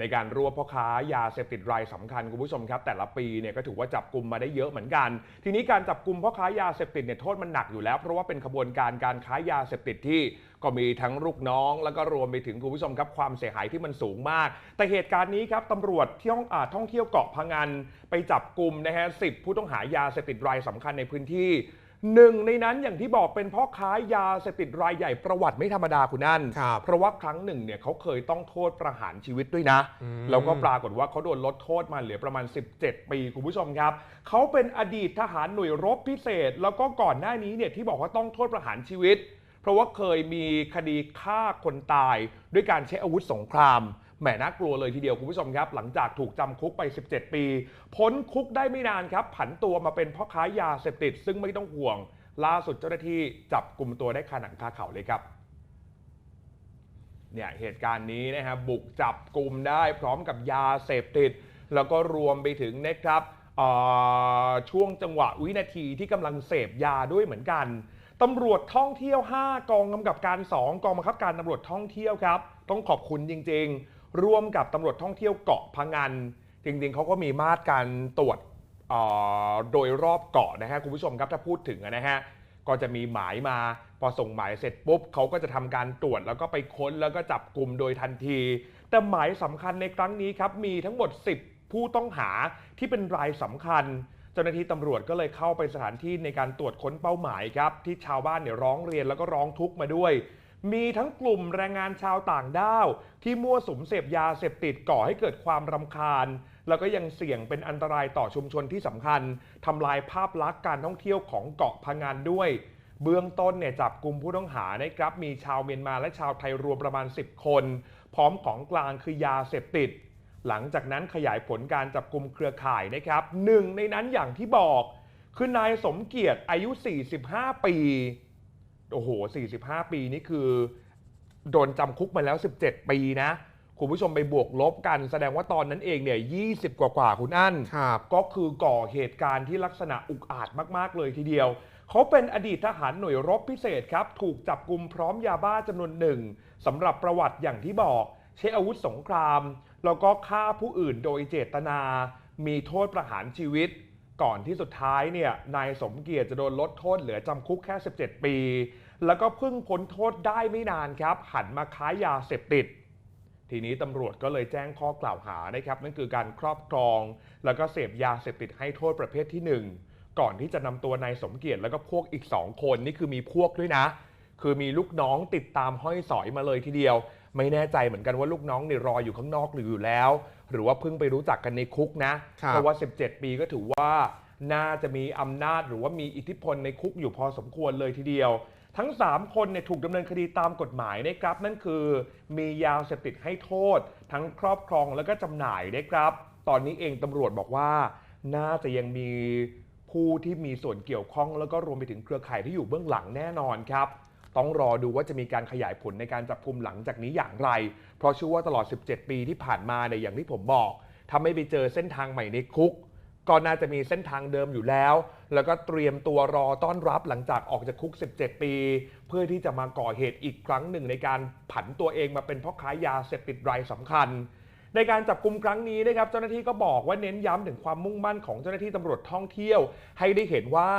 ในการรวบพ่อค้ายาเสพติดรายสำคัญคุณผู้ชมครับ แต่ละปีเนี่ยก็ถือว่าจับกลุ่มมาได้เยอะเหมือนกัน ทีนี้การจับกลุ่มพ่อค้ายาเสพติดเนี่ยโทษมันหนักอยู่แล้ว เพราะว่าเป็นขบวนการการค้ายาเสพติดที่ก็มีทั้งลูกน้อง แล้วก็รวมไปถึงคุณผู้ชมครับความเสียหายที่มันสูงมาก แต่เหตุการณ์นี้ครับตำรวจที่ท่องอาท่องเที่ยวเกาะพังงานไปจับกลุ่มนะฮะสิบผู้ต้องหายาเสพติดรายสำคัญในพื้นที่ หนึ่งในนั้นอย่างที่บอกเป็นพ่อค้ายาเสพติดรายใหญ่ประวัติไม่ธรรมดาคุณนั่น ครับเพราะว่าครั้งหนึ่งเนี่ยเขาเคยต้องโทษประหารชีวิตด้วยนะ อืม แล้วก็ปรากฏว่าเขาโดนลดโทษมาเหลือประมาณ 17 ปีคุณผู้ชมครับเขาเป็นอดีตทหารหน่วยรบพิเศษ แล้วก็ก่อนหน้านี้เนี่ยที่บอกว่าต้องโทษประหารชีวิต เพราะว่าเคยมีคดีฆ่าคนตายด้วยการใช้อาวุธสงคราม แหมน่ากลัวเลยทีเดียวคุณผู้ชมครับ หลังจากถูกจำคุกไป 17 ปี พ้นคุกได้ไม่นานครับ ผันตัวมาเป็นพ่อค้ายาเสพติด ซึ่งไม่ต้องห่วง ล่าสุดเจ้าหน้าที่จับกลุ่มตัวได้คาหนังคาเขาเลยครับเนี่ยเหตุการณ์นี้นะครับบุกจับกลุ่มได้พร้อมกับยาเสพติด แล้วก็รวมไปถึงนะครับช่วงจังหวะวินาทีที่กำลังเสพยาด้วยเหมือนกันตำรวจท่องเที่ยว 5 กองกำกับการ 2 กองบังคับการตำรวจท่องเที่ยวครับ ต้องขอบคุณจริง ๆ ร่วมกับตำรวจท่องเที่ยวเกาะพังงานจริงๆเขาก็มีมาตรการตรวจโดยรอบเกาะนะฮะคุณผู้ชมครับถ้าพูดถึงนะฮะก็จะมีหมายมาพอส่งหมายเสร็จปุ๊บเขาก็จะทำการตรวจแล้วก็ไปค้นแล้วก็จับกลุ่มโดยทันที แต่หมายสำคัญในครั้งนี้ครับมีทั้งหมด 10 ผู้ต้องหาที่เป็นรายสำคัญ เจ้าหน้าที่ตำรวจก็เลยเข้าไปสถานที่ในการตรวจค้นเป้าหมายครับที่ชาวบ้านเนี่ยร้องเรียนแล้วก็ร้องทุกข์มาด้วย มีทั้งกลุ่มแรงงานชาวต่างด้าว ที่มั่วสุมเสพยาเสพติดก่อให้เกิดความรำคาญ แล้วก็ยังเสี่ยงเป็นอันตรายต่อชุมชนที่สำคัญทำลายภาพลักษณ์การท่องเที่ยวของเกาะพังงานด้วย เบื้องต้นเนี่ยจับกลุ่มผู้ต้องหานะครับมีชาวเมียนมาและชาวไทยรวมประมาณ 10 คน พร้อมของกลางคือยาเสพติด หลังจากนั้นขยายผลการจับกลุ่มเครือข่ายนะครับหนึ่งในนั้นอย่างที่บอก คือนายสมเกียรติอายุ 45 ปี โอ้โห 45 ปีนี่คือ โดนจำคุกมาแล้ว 17 ปีนะ คุณผู้ชมไปบวกลบกัน แสดงว่าตอนนั้นเองเนี่ย 20 กว่ากว่าๆคุณอั้น ครับก็คือก่อเหตุการณ์ที่ลักษณะอุกอาจมาก ๆ เลยทีเดียว เขาเป็นอดีตทหารหน่วยรบพิเศษครับ ถูกจับกลุ่มพร้อมยาบ้าจำนวนหนึ่งสำหรับประวัติอย่างที่บอก ใช้อาวุธสงคราม แล้วก็ฆ่าผู้อื่นโดยเจตนา มีโทษประหารชีวิต ก่อนที่สุดท้ายเนี่ยนายสมเกียรติจะโดนลดโทษเหลือจำคุกแค่ 17 ปี แล้วก็เพิ่งพ้นโทษได้ไม่นานครับ หันมาค้ายาเสพติด ทีนี้ตำรวจก็เลยแจ้งข้อกล่าวหานะครับ นั่นคือการครอบครอง แล้วก็เสพยาเสพติดให้โทษประเภทที่ 1 ก่อนที่จะนำตัวนายสมเกียรติแล้วก็พวกอีก 2 คนนี่คือมีพวกด้วยนะ คือมีลูกน้องติดตามห้อยสอยมาเลยทีเดียว ไม่แน่ใจเหมือนกันว่าลูกน้องเนี่ยรออยู่ข้างนอกหรืออยู่แล้ว หรือว่าเพิ่งไปรู้จักกันในคุกนะ ครับ เพราะว่า 17 ปีก็ถือว่าน่าจะมีอำนาจหรือว่ามีอิทธิพลในคุกอยู่พอสมควรเลยทีเดียว ทั้ง 3 คนเนี่ยถูกดำเนินคดีตามกฎหมายนะครับ นั่นคือ มียาเสพติดให้โทษ ทั้งครอบครองแล้วก็จำหน่ายนะครับ ตอนนี้เองตำรวจบอกว่า น่าจะยังมีผู้ที่มีส่วนเกี่ยวข้องแล้วก็รวมไปถึงเครือข่ายที่อยู่เบื้องหลังแน่นอนครับ ต้องรอดูว่าจะมีการขยายผลในการจับกลุมหลังจากนี้อย่างไร เพราะเชื่อว่าตลอด 17 ปีที่ผ่านมาเนี่ยอย่างที่ผมบอกถ้าไม่ไปเจอเส้นทางใหม่ในคุก ก็น่าจะมีเส้นทางเดิมอยู่แล้ว แล้วก็เตรียมตัวรอต้อนรับหลังจากออกจากคุก 17 ปี เพื่อที่จะมาก่อเหตุอีกครั้งหนึ่งในการผันตัวเองมาเป็นพ่อค้ายาเสพติดรายสำคัญในการจับกลุ่มครั้งนี้นะครับเจ้าหน้าที่ก็บอกว่าเน้นย้ำถึงความมุ่งมั่นของเจ้าหน้าที่ตำรวจท่องเที่ยว ให้ได้เห็นว่า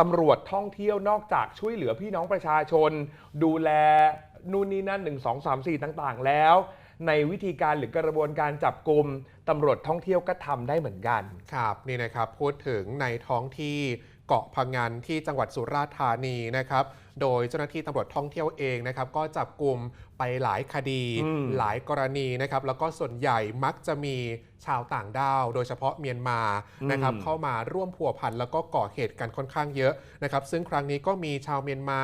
ตำรวจท่องเที่ยวนอกจากช่วยเหลือพี่น้องประชาชน ดูแลนู่นนี่นั่น 1 2 3 4 ต่างๆ แล้ว ในวิธีการหรือกระบวนการจับกลุ่ม ตำรวจท่องเที่ยวก็ทำได้เหมือนกัน ครับนี่นะครับพูดถึงในท้องที่เกาะพังงานที่จังหวัดสุราษฎร์ธานีนะครับโดยเจ้าหน้าที่ตำรวจท่องเที่ยวเองนะครับก็จับกลุ่มไปหลายคดีอืมหลายกรณีนะครับแล้วก็ส่วนใหญ่มักจะมีชาวต่างด้าว โดยเฉพาะเมียนมานะครับเข้ามาร่วมพัวพันแล้วก็ก่อเหตุกันค่อนข้างเยอะนะครับซึ่งครั้งนี้ก็มีชาวเมียนมา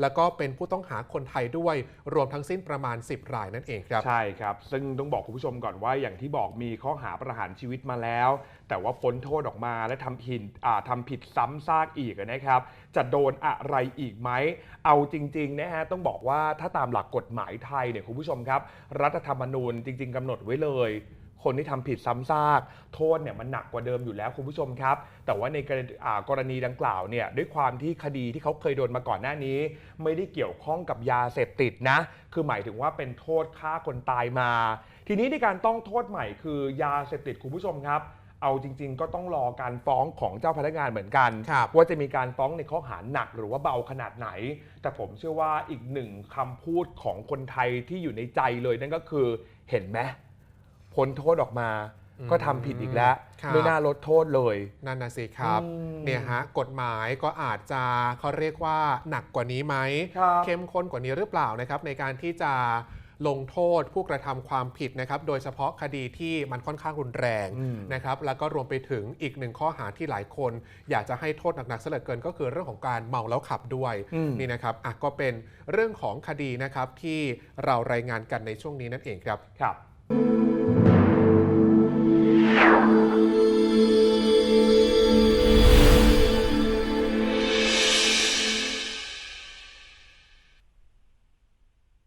แล้วก็เป็นผู้ต้องหาคนไทยด้วยรวมทั้งสิ้นประมาณ 10 รายนั่นเองครับใช่ครับ ซึ่งต้องบอกคุณผู้ชมก่อนว่าอย่างที่บอกมีข้อข้อหาประหารชีวิตมาแล้ว แต่ว่าพ้นโทษออกมาและทำผิดทำผิดซ้ำซากอีกนะครับ จะโดนอะไรอีกไหม เอาจริงๆนะฮะต้องบอกว่าถ้าตามหลักกฎหมายไทยเนี่ยคุณผู้ชมครับ รัฐธรรมนูญจริง ๆกำหนดไว้เลย คนที่ทำผิดซ้ำซาก โทษเนี่ยมันหนักกว่าเดิมอยู่แล้วคุณผู้ชมครับ แต่ว่าในกรณีอ่ากรณีดังกล่าวเนี่ยด้วยความที่คดีที่เขาเคยโดนมาก่อนหน้านี้ ไม่ได้เกี่ยวข้องกับยาเสพติดนะ คือหมายถึงว่าเป็นโทษฆ่าคนตายมา ทีนี้ในการต้องโทษใหม่คือยาเสพติดคุณผู้ชมครับ เอาจริง ๆ ก็ต้องรอการฟ้องของเจ้าพนักงานเหมือนกันครับว่าจะมีการฟ้องในข้อหาหนักหรือว่าเบาขนาดไหน แต่ผมเชื่อว่าอีกหนึ่งคำพูดของคนไทยที่อยู่ในใจเลยนั่นก็คือเห็นไหม พ้นโทษออกมา ก็ทำผิดอีกแล้ว ครับ ไม่น่าลดโทษเลย นั่นนะสิครับ อืมเนี่ยฮะกฎหมายก็อาจจะเขาเรียกว่าหนักกว่านี้ไหม ครับ เข้มข้นกว่านี้หรือเปล่านะครับ ในการที่จะลงโทษผู้กระทำความผิดนะครับ โดยเฉพาะคดีที่มันค่อนข้างรุนแรงอืม นะครับ แล้วก็รวมไปถึงอีกหนึ่งข้อหาที่หลายคน อยากจะให้โทษหนักๆซะเหลือเกิน ก็คือเรื่องของการเมาแล้วขับด้วย อืม นี่นะครับอะก็เป็นเรื่องของคดีนะครับที่เรารายงานกันในช่วงนี้นั่นเองครับ ครับ